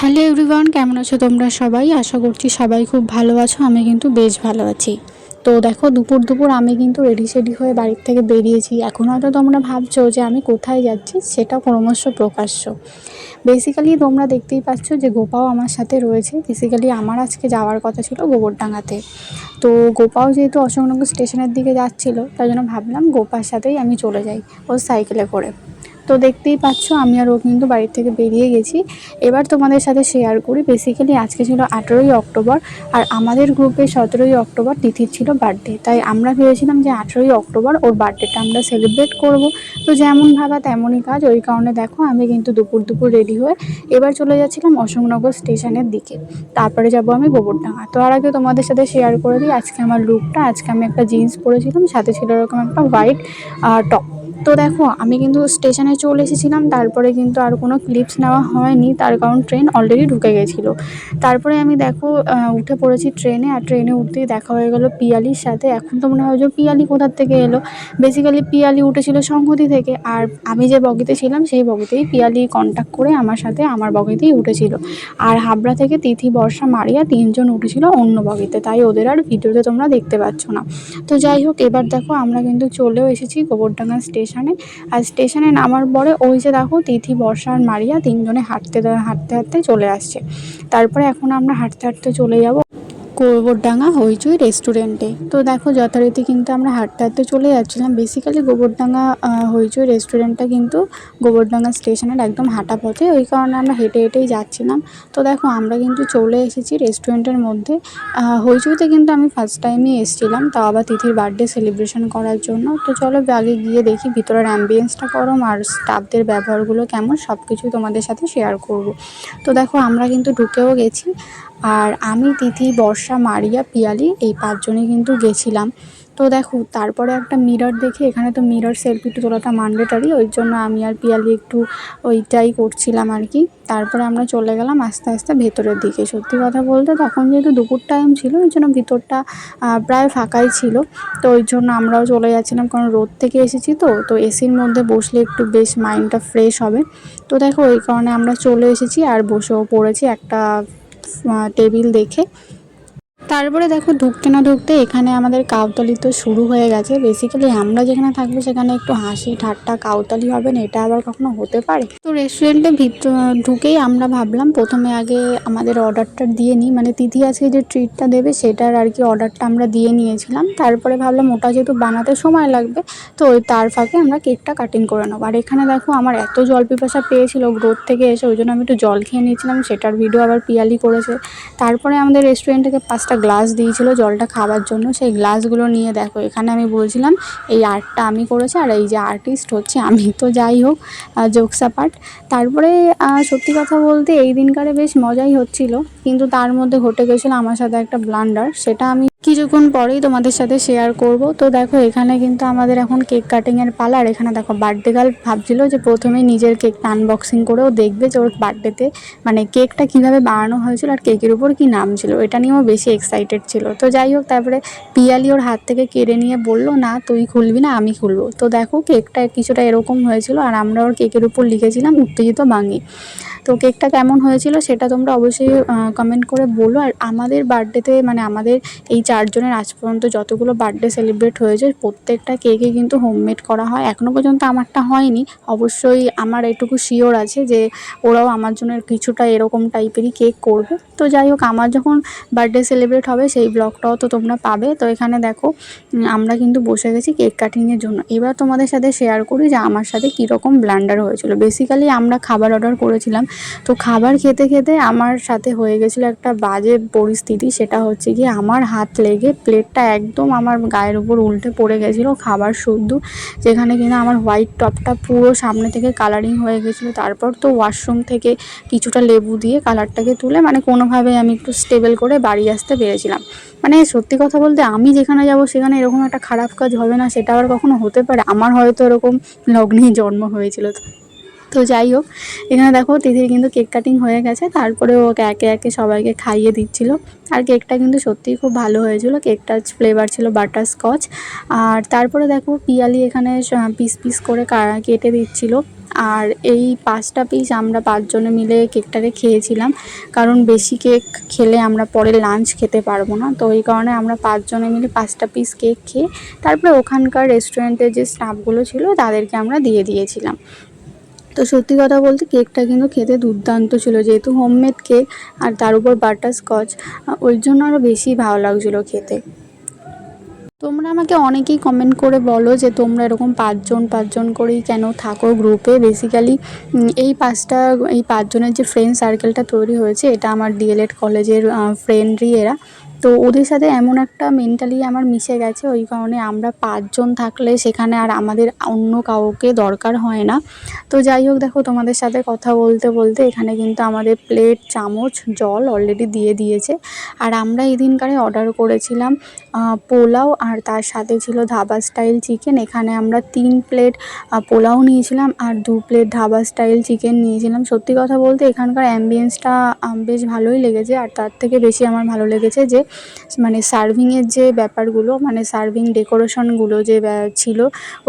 Hello everyone, কেমন আছো তোমরা সবাই? আশা করছি সবাই খুব ভালো আছো, আমি কিন্তু বেশ ভালো আছি। তো দেখো, দুপুর দুপুর আমি কিন্তু রেডি সেডি হয়ে বাড়ির থেকে বেরিয়েছি। এখন হয়তো তোমরা ভাবছ যে আমি কোথায় যাচ্ছি, সেটা ক্রমশ প্রকাশ্য। বেসিক্যালি তোমরা দেখতেই পাচ্ছ যে গোপাও আমার সাথে রয়েছে। বেসিক্যালি আমার আজকে যাওয়ার কথা ছিল গোবরডাঙ্গাতে। তো গোপাও যেহেতু অশোকনগর স্টেশনের দিকে যাচ্ছিল, তাই জন্য ভাবলাম গোপার সাথেই আমি চলে যাই ওর সাইকেলে করে। তো দেখতেই পাচ্ছ, আমি আর ও কিন্তু বাড়ির থেকে বেরিয়ে গেছি। এবার তোমাদের সাথে শেয়ার করি। বেসিক্যালি আজকে ছিল আঠেরোই অক্টোবর আর আমাদের গ্রুপে সতেরোই অক্টোবর তিথির ছিল বার্থডে তাই আমরা ভেবেছিলাম যে আঠেরোই অক্টোবর ওর বার্থডেটা আমরা সেলিব্রেট করব। তো যেমন ভাবা তেমনই কাজ। ওই কারণে দেখো আমি কিন্তু দুপুর দুপুর রেডি হয়ে এবার চলে যাচ্ছিলাম অশোকনগর স্টেশনের দিকে। তারপরে যাব আমি গোবরডাঙ্গা। তো আর আগে তোমাদের সাথে শেয়ার করে দিই, আজকে আমার লুকটা আজকে আমি একটা জিন্স পরেছিলাম, সাথে ছিল এরকম একটা হোয়াইট টপ তো দেখো, আমি কিন্তু স্টেশনে চলে এসেছিলাম, তারপরে কিন্তু আর কোনো ক্লিপস নেওয়া হয়নি, তার কারণ ট্রেন অলরেডি ঢুকে গেছিল। তারপরে আমি দেখো উঠে পড়েছি ট্রেনে আর ট্রেনে উঠতেই দেখা হয়ে গেল পিয়ালির সাথে। এখন তো মনে হয় যে পিয়ালি কোথার থেকে এলো? বেসিক্যালি পিয়ালি উঠেছিল সংহতি থেকে, আর আমি যে বগিতে ছিলাম, সেই বগিতেই পিয়ালি কন্ট্যাক্ট করে আমার সাথে আমার বগিতেই উঠেছিল। আর হাবড়া থেকে তিথি, বর্ষা, মারিয়া তিনজন উঠেছিল অন্য বগিতে, তাই ওদের আর ভিডিওতে তোমরা দেখতে পাচ্ছ না। তো যাই হোক, এবার দেখো, আমরা কিন্তু চলেও এসেছি গোবরডাঙ্গা স্টেশনে। আর স্টেশনে নামার পরে ওই যে দেখো তিথি, বর্ষা আর মারিয়া তিনজনে হাঁটতে হাঁটতে হাঁটতে চলে আসছে। তারপরে এখন আমরা হাঁটতে হাঁটতে চলে যাব। গোবরডাঙ্গা হইচই রেস্টুরেন্টে তো দেখো, যথারীতি কিন্তু আমরা হাঁটতে হাঁটতে চলে যাচ্ছিলাম। বেসিক্যালি গোবরডাঙ্গা হইচই রেস্টুরেন্টটা কিন্তু গোবরডাঙ্গা স্টেশনের একদম হাঁটা পথে। ওই কারণে আমরা হেঁটে হেঁটেই যাচ্ছিলাম। তো দেখো, আমরা কিন্তু চলে এসেছি রেস্টুরেন্টের মধ্যে। হইচইতে কিন্তু আমি ফার্স্ট টাইমই এসেছিলাম, তাও আবার তিথির বার্থডে সেলিব্রেশন করার জন্য। তো চলো, আগে গিয়ে দেখি, ভিতরের অ্যাম্বিয়েন্সটা করম আর স্টাফদের ব্যবহারগুলো কেমন সব কিছুই তোমাদের সাথে শেয়ার করব। তো দেখো, আমরা কিন্তু ঢুকেও গেছি। আর আমি তিথি, বর্ষা মারিয়া, পিয়ালি এই পাঁচজনে কিন্তু গেছিলাম। তো দেখো, তারপরে একটা মিরর দেখে, এখানে তো মিরর সেলফি তোলাটা ম্যান্ডেটারি ওই জন্য আমি আর পিয়ালি একটু ওইটাই করছিলাম আর কি। তারপরে আমরা চলে গেলাম আস্তে আস্তে ভেতরের দিকে। সত্যি কথা বলতে তখন যেহেতু দুপুর টাইম ছিল, ওই জন্য ভিতরটা প্রায় ফাঁকাই ছিল। তো ওই জন্য আমরাও চলে যাচ্ছিলাম, কারণ রোদ থেকে এসেছি তো তো এসির মধ্যে বসলে একটু বেশ মাইন্ডটা ফ্রেশ হবে। তো দেখো, এই কারণে আমরা চলে এসেছি, আর বসেও পড়েছি একটা টেবিল দেখে। তারপরে দেখো ঢুকতে না ঢুকতে এখানে আমাদের কাউতালি তো শুরু হয়ে গেছে। বেসিক্যালি আমরা যেখানে থাকব সেখানে একটু হাসি ঠাট্টা কাউতালি হবে না, এটা আবার কখনো হতে পারে? তো রেস্টুরেন্টে ভিতর ঢুকেই আমরা ভাবলাম প্রথমে আগে আমাদের অর্ডারটা দিয়ে নিই। মানে তিথি আজকে যে ট্রিটটা দেবে সেটার আর কি অর্ডারটা আমরা দিয়ে নিয়েছিলাম। তারপরে ভাবলাম ওটা যেহেতু বানাতে সময় লাগবে, তো ওই তার ফাঁকে আমরা কেকটা কাটিং করে নেব। আর এখানে দেখো আমার এত জল পিপাসা পেয়েছিল গ্রোথ থেকে এসে, ওই জন্য আমি একটু জল খেয়ে নিয়েছিলাম, সেটার ভিডিও আবার পিয়ালি করেছে। তারপরে আমাদের রেস্টুরেন্ট থেকে পাঁচটা গ্লাস দিয়েছিলো জলটা খাওয়ার জন্য। সেই গ্লাসগুলো নিয়ে দেখো, এখানে আমি বলছিলাম, এই আর্টটা আমি করেছি আর এই যে আর্টিস্ট হচ্ছে আমি, তো যাই হোক জোকসা পার্ট তারপরে সত্যি কথা বলতে এই দিনকারে বেশ মজাই হচ্ছিল, কিন্তু তার মধ্যে ঘটে গেছিল আমার সাথে একটা ব্লান্ডার সেটা আমি কিছুক্ষণ পরেই তোমাদের সাথে শেয়ার করব। তো দেখো, এখানে কিন্তু আমাদের এখন কেক কাটিংয়ের পালা। আর এখানে দেখো বার্থডে গার্ল ভাবছিল যে প্রথমেই নিজের কেকটা আনবক্সিং করেও দেখবে যে ওর বার্থডেতে মানে কেকটা কীভাবে বানানো হয়েছিল আর কেকের উপর কি নাম ছিল। এটা নিয়েও বেশি এক্সাইটেড ছিল। তো যাই হোক, তারপরে পিয়ালি ওর হাত থেকে কেড়ে নিয়ে বলল, না, তুই খুলবি না, আমি খুলবো। তো দেখো কেকটা কিছুটা এরকম হয়েছিল। আর আমরা ওর কেকের উপর লিখেছিলাম, উত্তেজিত বাঙি। তো কেকটা কেমন হয়েছিল সেটা তোমরা অবশ্যই কমেন্ট করে বলো। আর আমাদের বার্থডেতে মানে আমাদের এই চারজনের আজ পর্যন্ত যতগুলো বার্থডে সেলিব্রেট হয়েছে, প্রত্যেকটা কেকে কিন্তু হোমমেড করা হয়। এখনও পর্যন্ত আমারটা হয়নি। অবশ্যই আমার এটুকু শিওর আছে যে ওরাও আমার জন্য কিছুটা এরকম টাইপেরই কেক করবে। তো যাই হোক, আমার যখন বার্থডে সেলিব্রেট হবে, সেই ব্লগটাও তো তোমরা পাবে। তো এখানে দেখো আমরা কিন্তু বসে গেছি কেক কাটিংয়ের জন্য। এবার তোমাদের সাথে শেয়ার করি যে আমার সাথে কীরকম ব্লান্ডার হয়েছিল। বেসিক্যালি আমরা খাবার অর্ডার করেছিলাম তো খাবার খেতে খেতে আমার সাথে হয়ে গেছিল একটা বাজে পরিস্থিতি, সেটা হচ্ছে কি আমার হাত লেগে প্লেটটা একদম আমার গায়ের উপর উল্টে পড়ে গেছিল, খাবার শুদ্ধ, যেখানে কিনা আমার হোয়াইট টপটা পুরো সামনে থেকে কালারিং হয়ে গেছিল। তারপর তো ওয়াশরুম থেকে কিছুটা লেবু দিয়ে কালারটাকে তুলে মানে কোনোভাবে আমি একটু স্টেবল করে বাড়ি আসতে পেরেছিলাম। মানে সত্যি কথা বলতে আমি যেখানে যাব সেখানে এরকম একটা খারাপ কাজ হবে না, সেটা আবার কখনো হতে পারে। আমার হয়তো এরকম লগ্নেই জন্ম হয়েছিল। তো যাই হোক, এখানে দেখো তিথির কিন্তু কেক কাটিং হয়ে গেছে। তারপরে ওকে একে একে সবাইকে খাইয়ে দিচ্ছিল। আর কেকটা কিন্তু সত্যিই খুব ভালো হয়েছিল। কেকটার ফ্লেভার ছিল বাটার স্কচ আর তারপরে দেখো পিয়ালি এখানে পিস পিস করে কেটে দিচ্ছিল। আর এই পাঁচটা পিস আমরা পাঁচজনে মিলে কেকটাকে খেয়েছিলাম। কারণ বেশি কেক খেলে আমরা পরে লাঞ্চ খেতে পারব না। তো এই কারণে আমরা পাঁচজনে মিলে পাঁচটা পিস কেক খেয়ে, তারপরে ওখানকার রেস্টুরেন্টের যে স্টাফগুলো ছিল, তাদেরকে আমরা দিয়ে দিয়েছিলাম। তো সত্যি কথা বলতে কেকটা কিন্তু খেতে দুর্দান্ত ছিল, যেহেতু হোমমেড কেক আর তার উপর বাটার স্কচ ওই জন্য আরও বেশি ভালো লাগছিল খেতে। তোমরা আমাকে অনেকেই কমেন্ট করে বলো যে তোমরা এরকম পাঁচজন পাঁচজন করেই কেন থাকো গ্রুপে বেসিক্যালি এই পাঁচটা, এই পাঁচজনের যে ফ্রেন্ড সার্কেলটা তৈরি হয়েছে, এটা আমার ডিএলএড কলেজের ফ্রেন্ডই এরা। তো ওদের সাথে এমন একটা মেন্টালি আমার মিশে গেছে, ওই কারণে আমরা পাঁচজন থাকলে সেখানে আর আমাদের অন্য কাউকে দরকার হয় না। তো যাই হোক, দেখো তোমাদের সাথে কথা বলতে বলতে এখানে কিন্তু আমাদের প্লেট চামচ, জল অলরেডি দিয়ে দিয়েছে। আর আমরা এই দিনকারে অর্ডার করেছিলাম পোলাও আর তার সাথে ছিল ধাবা স্টাইল চিকেন এখানে আমরা তিন প্লেট পোলাও নিয়েছিলাম আর দু প্লেট ধাবা স্টাইল চিকেন নিয়েছিলাম। সত্যি কথা বলতে এখানকার অ্যাম্বিয়েন্সটা বেশ ভালোই লেগেছে। আর তার থেকে বেশি আমার ভালো লেগেছে যে মানে সার্ভিংয়ের যে ব্যাপারগুলো মানে সার্ভিং ডেকোরেশনগুলো যে ছিল,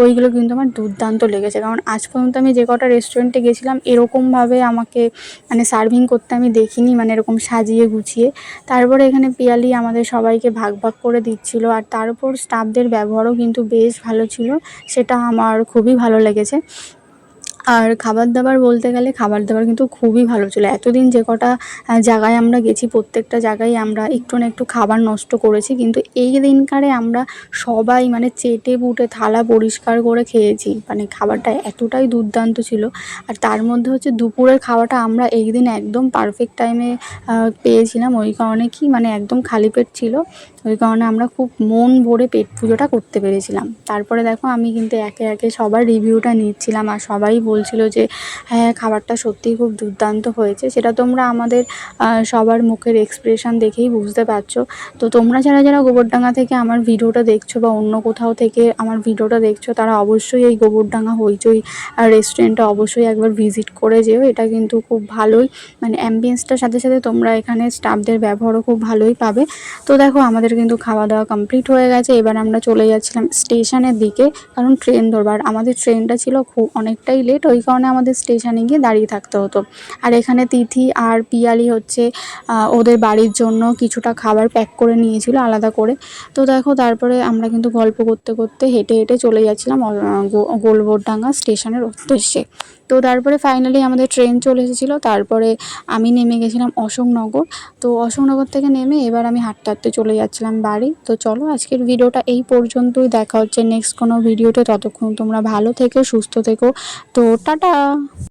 ওইগুলো কিন্তু আমার দুর্দান্ত লেগেছে। কারণ আজ পর্যন্ত আমি যে কটা রেস্টুরেন্টে গেছিলাম, এরকমভাবে আমাকে মানে সার্ভিং করতে আমি দেখিনি মানে এরকম সাজিয়ে গুছিয়ে। তারপরে এখানে পিয়ালি আমাদের সবাইকে ভাগ ভাগ করে দিচ্ছিল আর তার উপর স্টাফদের ব্যবহারও কিন্তু বেশ ভালো ছিল। সেটা আমার খুবই ভালো লেগেছে। আর খাবার দাবার বলতে গেলে খাবার দাবার কিন্তু খুবই ভালো ছিল। এতদিন যে কটা জায়গায় আমরা গেছি, প্রত্যেকটা জায়গায় আমরা একটু না একটু খাবার নষ্ট করেছি, কিন্তু এই দিনকারে আমরা সবাই মানে চেটে পুটে থালা পরিষ্কার করে খেয়েছি। মানে খাবারটা এতটাই দুর্দান্ত ছিল। আর তার মধ্যে হচ্ছে দুপুরের খাওয়াটা আমরা এই দিন একদম পারফেক্ট টাইমে পেয়েছিলাম। ওই কারণে কি মানে একদম খালি পেট ছিল। ওই কারণে আমরা খুব মন ভরে পেট পুজোটা করতে পেরেছিলাম। তারপরে দেখো আমি কিন্তু একে একে সবার রিভিউটা নিচ্ছিলাম আর সবাই বলছিলো যে হ্যাঁ খাবারটা সত্যিই খুব দুর্দান্ত হয়েছে। সেটা তোমরা আমাদের সবার মুখের এক্সপ্রেশন দেখেই বুঝতে পারছ। তো তোমরা যারা যারা গোবরডাঙ্গা থেকে আমার ভিডিওটা দেখছ বা অন্য কোথাও থেকে আমার ভিডিওটা দেখছ, তারা অবশ্যই এই গোবরডাঙ্গা হইচই রেস্টুরেন্টটা অবশ্যই একবার ভিজিট করে যেও। এটা কিন্তু খুব ভালোই মানে অ্যাম্বিয়েন্সটার সাথে সাথে তোমরা এখানে স্টাফদের ব্যবহারও খুব ভালোই পাবে। তো দেখো, আমাদের কিন্তু খাওয়া দাওয়া কমপ্লিট হয়ে গেছে। এবার আমরা চলে যাচ্ছিলাম স্টেশনের দিকে, কারণ ট্রেন ধরবার। আমাদের ট্রেনটা ছিল খুব, অনেকটাই লেট ওই কারণে আমাদের স্টেশনে গিয়ে দাঁড়িয়ে থাকতে হতো। আর এখানে তিথি আর পিয়ালি হচ্ছে ওদের বাড়ির জন্য কিছুটা খাবার প্যাক করে নিয়েছিল আলাদা করে। তো দেখো তারপরে আমরা কিন্তু গল্প করতে করতে হেঁটে হেঁটে চলে যাচ্ছিলাম গোলবোরডাঙ্গা স্টেশনের উদ্দেশ্যে। তো তারপরে ফাইনালি আমাদের ট্রেন চলে এসেছিল, তারপরে আমি নেমে গেছিলাম অশোকনগর। তো অশোকনগর থেকে নেমে এবার আমি হাঁটতে হাঁটতে চলে যাচ্ছিলাম বাড়ি। তো চলো আজকের ভিডিওটা এই পর্যন্তই, দেখা হচ্ছে নেক্সট কোনো ভিডিওতে, ততক্ষণ তোমরা ভালো থেকো, সুস্থ থেকো। তো টাটা।